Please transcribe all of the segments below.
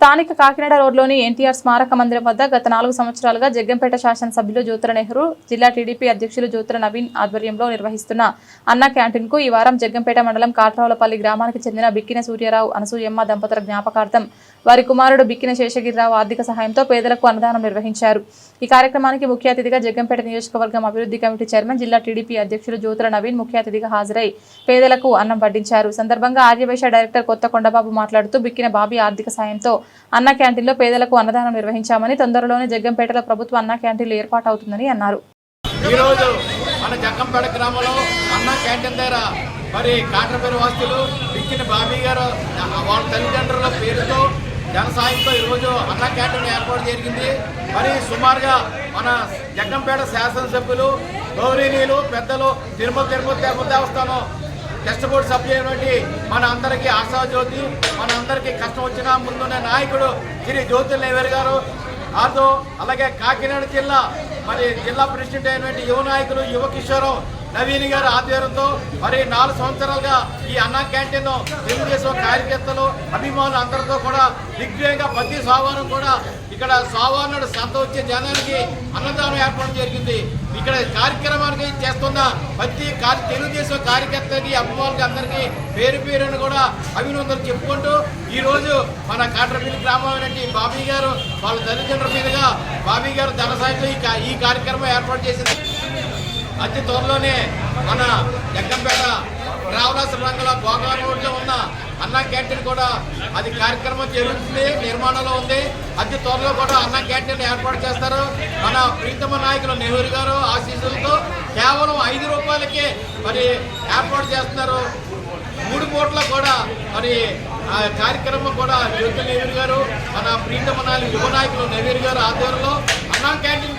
స్థానిక కాకినాడ రోడ్లోని ఎన్టీఆర్ స్మారక మందిరం వద్ద గత నాలుగు సంవత్సరాలుగా జగ్గంపేట శాసనసభ్యులు జ్యోతుల నెహ్రూ జిల్లా టీడీపీ అధ్యక్షులు జ్యోతుల నవీన్ ఆధ్వర్యంలో నిర్వహిస్తున్న అన్న క్యాంటీన్కు ఈ వారం జగ్గంపేట మండలం కాట్రావులపల్లి గ్రామానికి చెందిన బిక్కిన సూర్యారావు అనసూయమ్మ దంపతుల జ్ఞాపకార్థం వారి కుమారుడు బిక్కిన శేషగిరిరావు ఆర్థిక సహాయంతో పేదలకు అన్నదానం నిర్వహించారు. ఈ కార్యక్రమానికి ముఖ్య అతిథిగా జగ్గంపేట నియోజకవర్గం అభివృద్ధి కమిటీ చైర్మన్ జిల్లా టీడీపీ అధ్యక్షులు జ్యోతుల నవీన్ ముఖ్య అతిథిగా హాజరై పేదలకు అన్నం వడ్డించారు. సందర్భంగా ఆర్యవైశ్య డైరెక్టర్ కొత్త కొండబాబు మాట్లాడుతూ బిక్కిన బాబీ ఆర్థిక సాయంతో అన్న క్యాంటీన్లో పేదలకు అన్నదానం నిర్వహించామని తొందరలోనే జగ్గంపేటలో ప్రభుత్వ అన్న క్యాంటీన్లు ఏర్పాటవుతుందని అన్నారు. ఈరోజు మన జగ్గంపేట గ్రామంలో అన్న క్యాంటీన్ దగ్గర మరి కాట్రపేరు వాస్తులు బిక్కిన బాబీ గారు వాళ్ళ తల్లిదండ్రుల పేరుతో జన సాయంతో ఈరోజు అన్న క్యాంటీన్ ఏర్పాటు జరిగింది. మరి సుమారుగా మన జగ్గంపేట శాసనసభ్యులు గౌరీనీయులు పెద్దలు తిరుమల తిరుపతి తిరుపతి దేవస్థానం టెస్ట్ బోర్డు సభ్యులు అయినటువంటి మన అందరికీ ఆశాజ్యోతి మన అందరికీ కష్టం వచ్చిన ముందున్న నాయకుడు శ్రీ జ్యోతి నేవేరు గారు. ఆతో అలాగే కాకినాడ జిల్లా మరి జిల్లా ప్రెసిడెంట్ అయినటువంటి యువ నాయకులు యువ కిషోరం నవీన్ గారి ఆధ్వర్యంతో మరి నాలుగు సంవత్సరాలుగా ఈ అన్నా క్యాంటీన్ తెలుగుదేశం కార్యకర్తలు అభిమానులు అందరితో కూడా దిగ్విజయంగా ప్రతి సోమవారం కూడా ఇక్కడ సోమవారం సంత వచ్చే జనానికి అన్నదానం ఏర్పడడం జరిగింది. ఇక్కడ కార్యక్రమానికి చేస్తున్న ప్రతి కార్య తెలుగుదేశం కార్యకర్తకి అభిమానులకి అందరికీ పేరు పేరును కూడా అభినందనలు చెప్పుకుంటూ ఈరోజు మన కాట్రపల్లి గ్రామం బాబీ గారు వాళ్ళ తల్లిదండ్రుల మీదుగా బాబీ గారు ధన సాయంతో ఈ కార్యక్రమం ఏర్పాటు చేసింది. అతి త్వరలోనే మన జగ్గంపేట రావణాసు రంగంలో గోగా రోడ్లో ఉన్న అన్న క్యాంటీన్ కూడా అది కార్యక్రమం జరుగుతుంది నిర్మాణంలో ఉంది. అతి త్వరలో కూడా అన్న క్యాంటీన్ ఏర్పాటు చేస్తారు. మన ప్రీతమ నాయకులు నెహ్రూ గారు ఆశీస్సులతో కేవలం ఐదు రూపాయలకే మరి ఏర్పాటు చేస్తున్నారు. మూడు కోట్ల కూడా మరి ఆ కార్యక్రమం కూడా యువత నెహ్రూ గారు మన ప్రీతమ నాయకులు యువ నాయకులు నెహ్రూ గారు ఆధ్వర్యంలో అన్నా క్యాంటీన్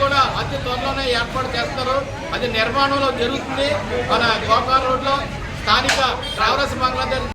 అతి త్వరలోనే ఏర్పాటు చేస్తారు. అది నిర్మాణంలో జరుగుతుంది. మన గోకార్ రోడ్లో స్థానిక ట్రావెలర్స్ బంగ్లాదేశ్